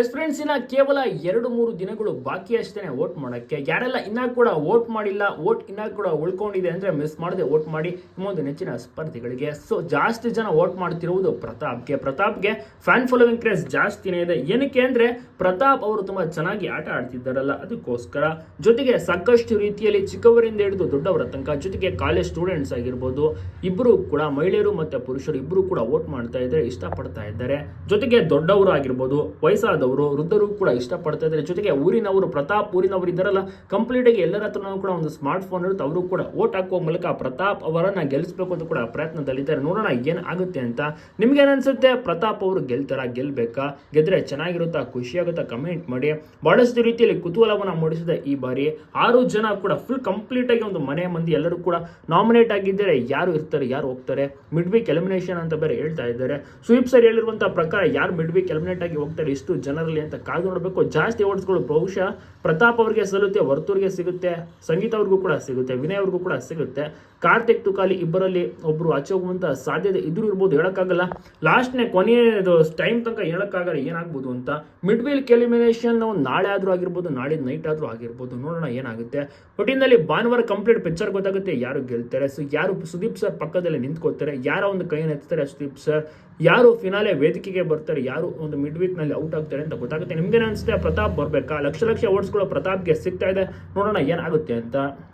S friends ಇನ್ನ ಕೇವಲ ಎರಡು ಮೂರು ದಿನಗಳು ಬಾಕಿ ಅಷ್ಟೇ ವೋಟ್ ಮಾಡೋಕ್ಕೆ. ಯಾರೆಲ್ಲ ಇನ್ನೂ ಕೂಡ ವೋಟ್ ಮಾಡಿಲ್ಲ ವೋಟ್ ಇನ್ನೂ ಕೂಡ ಉಳ್ಕೊಂಡಿದೆ ಅಂದರೆ ಮಿಸ್ ಮಾಡದೆ ವೋಟ್ ಮಾಡಿ ಇನ್ನೊಂದು ನೆಚ್ಚಿನ ಸ್ಪರ್ಧಿಗಳಿಗೆ. ಸೊ ಜಾಸ್ತಿ ಜನ ವೋಟ್ ಮಾಡ್ತಿರುವುದು ಪ್ರತಾಪ್ಗೆ. ಪ್ರತಾಪ್ಗೆ ಫ್ಯಾನ್ ಫಾಲೋವಿಂಗ್ ಕ್ರೇಸ್ ಜಾಸ್ತಿನೇ ಇದೆ. ಏನಕ್ಕೆ ಅಂದರೆ ಪ್ರತಾಪ್ ಅವರು ತುಂಬಾ ಚೆನ್ನಾಗಿ ಆಟ ಆಡ್ತಿದ್ದಾರಲ್ಲ, ಅದಕ್ಕೋಸ್ಕರ. ಜೊತೆಗೆ ಸಾಕಷ್ಟು ರೀತಿಯಲ್ಲಿ ಚಿಕ್ಕವರಿಂದ ಹಿಡಿದು ದೊಡ್ಡವರ ತನಕ, ಜೊತೆಗೆ ಕಾಲೇಜ್ ಸ್ಟೂಡೆಂಟ್ಸ್ ಆಗಿರ್ಬೋದು ಇಬ್ಬರು ಕೂಡ ಮಹಿಳೆಯರು ಮತ್ತೆ ಪುರುಷರು ಇಬ್ಬರು ಕೂಡ ವೋಟ್ ಮಾಡ್ತಾ ಇದ್ದಾರೆ ಇಷ್ಟಪಡ್ತಾ ಇದ್ದಾರೆ. ಜೊತೆಗೆ ದೊಡ್ಡವರು ಆಗಿರ್ಬೋದು ವಯಸ್ಸಾದವರು ವೃದ್ಧರು ಕೂಡ ಇಷ್ಟಪಡ್ತಾ ಇದ್ದಾರೆ. ಜೊತೆಗೆ ಊರಿನವರು, ಪ್ರತಾಪ್ ಊರಿನವರು ಇದ್ದಾರಲ್ಲ ಕಂಪ್ಲೀಟ್ ಆಗಿ ಎಲ್ಲರ ಹತ್ರನೂ ಕೂಡ ಒಂದು ಸ್ಮಾರ್ಟ್ ಫೋನ್ ಇರುತ್ತೆ. ಅವರು ಕೂಡ ವೋಟ್ ಹಾಕುವ ಮೂಲಕ ಪ್ರತಾಪ್ ಅವರನ್ನ ಗೆಲ್ಲಿಸಬೇಕು ಅಂತ ಕೂಡ ಪ್ರಯತ್ನದಲ್ಲಿದ್ದಾರೆ. ನೋಡೋಣ ಏನ್ ಆಗುತ್ತೆ ಅಂತ ನಿಮ್ಗೆ ಏನನ್ಸುತ್ತೆ ಪ್ರತಾಪ್ ಅವರು ಗೆಲ್ತಾರ? ಗೆಲ್ಬೇಕಾ? ಗೆದ್ರೆ ಚೆನ್ನಾಗಿರುತ್ತಾ? ಖುಷಿಯಾಗುತ್ತಾ ಕಮೆಂಟ್ ಮಾಡಿ. ಬಹಳಷ್ಟು ರೀತಿಯಲ್ಲಿ ಕುತೂಹಲವನ್ನ ಮೂಡಿಸಿದೆ ಈ ಬಾರಿ ಆರು ಜನ ಕೂಡ ಫುಲ್ ಕಂಪ್ಲೀಟ್ ಆಗಿ ಒಂದು ಮನೆ ಮಂದಿ ಎಲ್ಲರೂ ಕೂಡ ನಾಮಿನೇಟ್ ಆಗಿದ್ದಾರೆ. ಯಾರು ಇರ್ತಾರೆ? ಯಾರು ಹೋಗ್ತಾರೆ? ಮಿಡ್ ವೀಕ್ ಎಲಿಮಿನೇಷನ್ ಅಂತ ಬೇರೆ ಹೇಳ್ತಾ ಇದ್ದಾರೆ. ಸ್ವೀಪ್ ಸರ್ ಹೇಳಿರುವಂತಹ ಪ್ರಕಾರ ಯಾರು ಮಿಡ್ ವೀಕ್ ಎಲಿಮಿನೇಟ್ ಆಗಿ ಹೋಗ್ತಾರೆ? ಇಷ್ಟು ಜನರಲ್ಲಿ ಅಂತ ಕಾದು ನೋಡಬೇಕು. ಜಾಸ್ತಿ ಓಟ್ಸ್ಗಳು ಬಹುಶಃ ಪ್ರತಾಪ್ ಅವರಿಗೆ ಸಲ್ಲುತ್ತೆ, ವರ್ತೂರಿಗೆ ಸಿಗುತ್ತೆ, ಸಂಗೀತ ಅವ್ರಿಗೂ ಕೂಡ ಸಿಗುತ್ತೆ, ವಿನಯ್ ಅವ್ರಿಗೂ ಕೂಡ ಸಿಗುತ್ತೆ. ಕಾರ್ತಿಕ್ ತುಕಾಲಿ ಇಬ್ಬರಲ್ಲಿ ಒಬ್ರು ಆಚೆ ಹೋಗುವಂತ ಸಾಧ್ಯತೆ ಇದ್ರೂ ಇರ್ಬೋದು, ಹೇಳೋಕ್ಕಾಗಲ್ಲ. ಲಾಸ್ಟ್ನೇ ಕೊನೆಯದು ಟೈಮ್ ತನಕ ಹೇಳೋಕ್ಕಾಗಲ್ಲ ಏನಾಗ್ಬೋದು ಅಂತ. ಮಿಡ್ ವೀಲ್ ಕೆಲಿಮಿನೇಷನ್ ನಾಳೆ ಆದ್ರೂ ಆಗಿರ್ಬೋದು, ನಾಳೆ ನೈಟ್ ಆದ್ರೂ ಆಗಿರ್ಬೋದು, ನೋಡೋಣ ಏನಾಗುತ್ತೆ. ಒಟ್ಟಿನಲ್ಲಿ ಭಾನುವಾರ ಕಂಪ್ಲೀಟ್ ಪಿಕ್ಚರ್ ಗೊತ್ತಾಗುತ್ತೆ ಯಾರು ಗೆಲ್ತಾರೆ. ಸೊ ಯಾರು ಸುದೀಪ್ ಸರ್ ಪಕ್ಕದಲ್ಲಿ ನಿಂತ್ಕೋತಾರೆ ಯಾರ ಒಂದು ಕೈಯನ್ನು ಎತ್ತಾರೆ ಸುದೀಪ್ ಸರ್ ಯಾರು ಫಿನಾಲೆ ವೇದಿಕೆಗೆ ಬರ್ತಾರೆ, ಯಾರು ಒಂದು ಮಿಡ್ ವೀಕ್ನಲ್ಲಿ ಔಟ್ ಆಗ್ತಾರೆ ಅಂತ ಗೊತ್ತಾಗುತ್ತೆ. ನಿಮ್ಗೇನು ಅನ್ಸುತ್ತೆ? ಪ್ರತಾಪ್ ಬರ್ಬೇಕಾ? ಲಕ್ಷ ಲಕ್ಷ ಓಟ್ಸ್ಗಳು ಪ್ರತಾಪ್ಗೆ ಸಿಗ್ತಾ ಇದೆ. ನೋಡೋಣ ಏನಾಗುತ್ತೆ ಅಂತ.